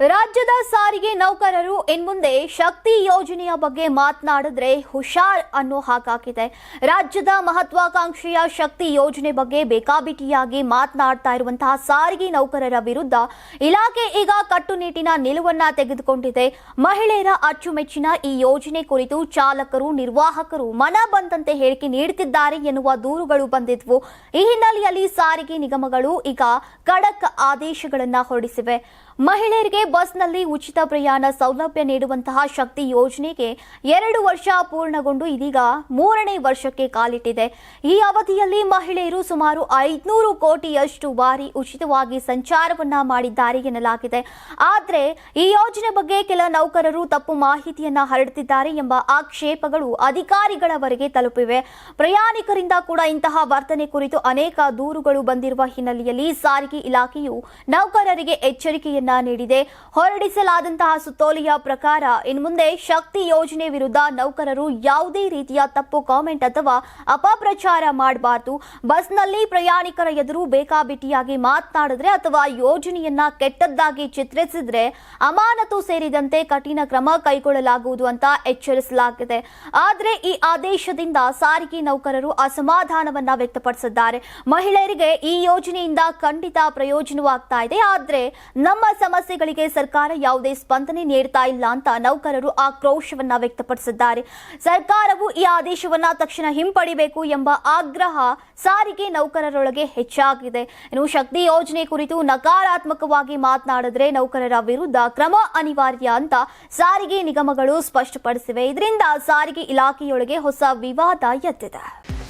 ರಾಜ್ಯದ ಸಾರಿಗೆ ನೌಕರರು ಇನ್ಮುಂದೆ ಶಕ್ತಿ ಯೋಜನೆಯ ಬಗ್ಗೆ ಮಾತನಾಡಿದ್ರೆ ಹುಷಾರ್ ಅನ್ನೋ ಹಾಗಾಗಿದೆ. ರಾಜ್ಯದ ಮಹತ್ವಾಕಾಂಕ್ಷೆಯ ಶಕ್ತಿ ಯೋಜನೆ ಬಗ್ಗೆ ಬೇಕಾಬಿಟ್ಟಿಯಾಗಿ ಮಾತನಾಡ್ತಾ ಇರುವಂತಹ ಸಾರಿಗೆ ನೌಕರರ ವಿರುದ್ಧ ಇಲಾಖೆ ಈಗ ಕಟ್ಟುನಿಟ್ಟಿನ ನಿಲುವನ್ನ ತೆಗೆದುಕೊಂಡಿದೆ. ಮಹಿಳೆಯರ ಅಚ್ಚುಮೆಚ್ಚಿನ ಈ ಯೋಜನೆ ಕುರಿತು ಚಾಲಕರು, ನಿರ್ವಾಹಕರು ಮನ ಬಂದಂತೆ ಹೇಳಿಕೆ ನೀಡುತ್ತಿದ್ದಾರೆ ಎನ್ನುವ ದೂರುಗಳು ಬಂದಿದ್ವು. ಈ ಹಿನ್ನೆಲೆಯಲ್ಲಿ ಸಾರಿಗೆ ನಿಗಮಗಳು ಈಗ ಖಡಕ್ ಆದೇಶಗಳನ್ನು ಹೊರಡಿಸಿವೆ. ಮಹಿಳೆಯರಿಗೆ ಬಸ್ನಲ್ಲಿ ಉಚಿತ ಪ್ರಯಾಣ ಸೌಲಭ್ಯ ನೀಡುವಂತಹ ಶಕ್ತಿ ಯೋಜನೆಗೆ ಎರಡು ವರ್ಷ ಪೂರ್ಣಗೊಂಡು ಇದೀಗ ಮೂರನೇ ವರ್ಷಕ್ಕೆ ಕಾಲಿಟ್ಟಿದೆ. ಈ ಅವಧಿಯಲ್ಲಿ ಮಹಿಳೆಯರು ಸುಮಾರು ಐದುನೂರು ಕೋಟಿಯಷ್ಟು ಬಾರಿ ಉಚಿತವಾಗಿ ಸಂಚಾರವನ್ನ ಮಾಡಿದ್ದಾರೆ ಎನ್ನಲಾಗಿದೆ. ಆದರೆ ಈ ಯೋಜನೆ ಬಗ್ಗೆ ಕೆಲ ನೌಕರರು ತಪ್ಪು ಮಾಹಿತಿಯನ್ನ ಹರಡುತ್ತಿದ್ದಾರೆ ಎಂಬ ಆಕ್ಷೇಪಗಳು ಅಧಿಕಾರಿಗಳವರೆಗೆ ತಲುಪಿವೆ. ಪ್ರಯಾಣಿಕರಿಂದ ಕೂಡ ಇಂತಹ ವರ್ತನೆ ಕುರಿತು ಅನೇಕ ದೂರುಗಳು ಬಂದಿರುವ ಹಿನ್ನೆಲೆಯಲ್ಲಿ ಸಾರಿಗೆ ಇಲಾಖೆಯು ನೌಕರರಿಗೆ ಎಚ್ಚರಿಕೆಯನ್ನ ನೀಡಿದೆ. ಹೊರಡಿಸಲಾದಂತಹ ಸುತ್ತೋಲೆಯ ಪ್ರಕಾರ ಇನ್ಮುಂದೆ ಶಕ್ತಿ ಯೋಜನೆ ವಿರುದ್ಧ ನೌಕರರು ಯಾವುದೇ ರೀತಿಯ ತಪ್ಪು ಕಾಮೆಂಟ್ ಅಥವಾ ಅಪಪ್ರಚಾರ ಮಾಡಬಾರದು. ಬಸ್ನಲ್ಲಿ ಪ್ರಯಾಣಿಕರ ಎದುರು ಬೇಕಾಬಿಟ್ಟಿಯಾಗಿ ಮಾತನಾಡಿದ್ರೆ ಅಥವಾ ಯೋಜನೆಯನ್ನ ಕೆಟ್ಟದ್ದಾಗಿ ಚಿತ್ರಿಸಿದ್ರೆ ಅಮಾನತು ಸೇರಿದಂತೆ ಕಠಿಣ ಕ್ರಮ ಕೈಗೊಳ್ಳಲಾಗುವುದು ಅಂತ ಎಚ್ಚರಿಸಲಾಗಿದೆ. ಆದರೆ ಈ ಆದೇಶದಿಂದ ಸಾರಿಗೆ ನೌಕರರು ಅಸಮಾಧಾನವನ್ನ ವ್ಯಕ್ತಪಡಿಸಿದ್ದಾರೆ. ಮಹಿಳೆಯರಿಗೆ ಈ ಯೋಜನೆಯಿಂದ ಖಂಡಿತ ಪ್ರಯೋಜನವಾಗ್ತಾ ಇದೆ. ಆದರೆ ನಮ್ಮ ಸಮಸ್ಯೆಗಳಿಗೆ ಸರ್ಕಾರ ಯಾವುದೇ ಸ್ಪಂದನೆ ನೀಡ್ತಾ ಇಲ್ಲ ಅಂತ ನೌಕರರು ಆಕ್ರೋಶವನ್ನ ವ್ಯಕ್ತಪಡಿಸಿದ್ದಾರೆ. ಸರ್ಕಾರವು ಈ ಆದೇಶವನ್ನ ತಕ್ಷಣ ಹಿಂಪಡಿಬೇಕು ಎಂಬ ಆಗ್ರಹ ಸಾರಿಗೆ ನೌಕರರೊಳಗೆ ಹೆಚ್ಚಾಗಿದೆ. ಇನ್ನು ಶಕ್ತಿ ಯೋಜನೆ ಕುರಿತು ನಕಾರಾತ್ಮಕವಾಗಿ ಮಾತನಾಡಿದ್ರೆ ನೌಕರರ ವಿರುದ್ಧ ಕ್ರಮ ಅನಿವಾರ್ಯ ಅಂತ ಸಾರಿಗೆ ನಿಗಮಗಳು ಸ್ಪಷ್ಟಪಡಿಸಿವೆ. ಇದರಿಂದ ಸಾರಿಗೆ ಇಲಾಖೆಯೊಳಗೆ ಹೊಸ ವಿವಾದ ಎದ್ದಿದೆ.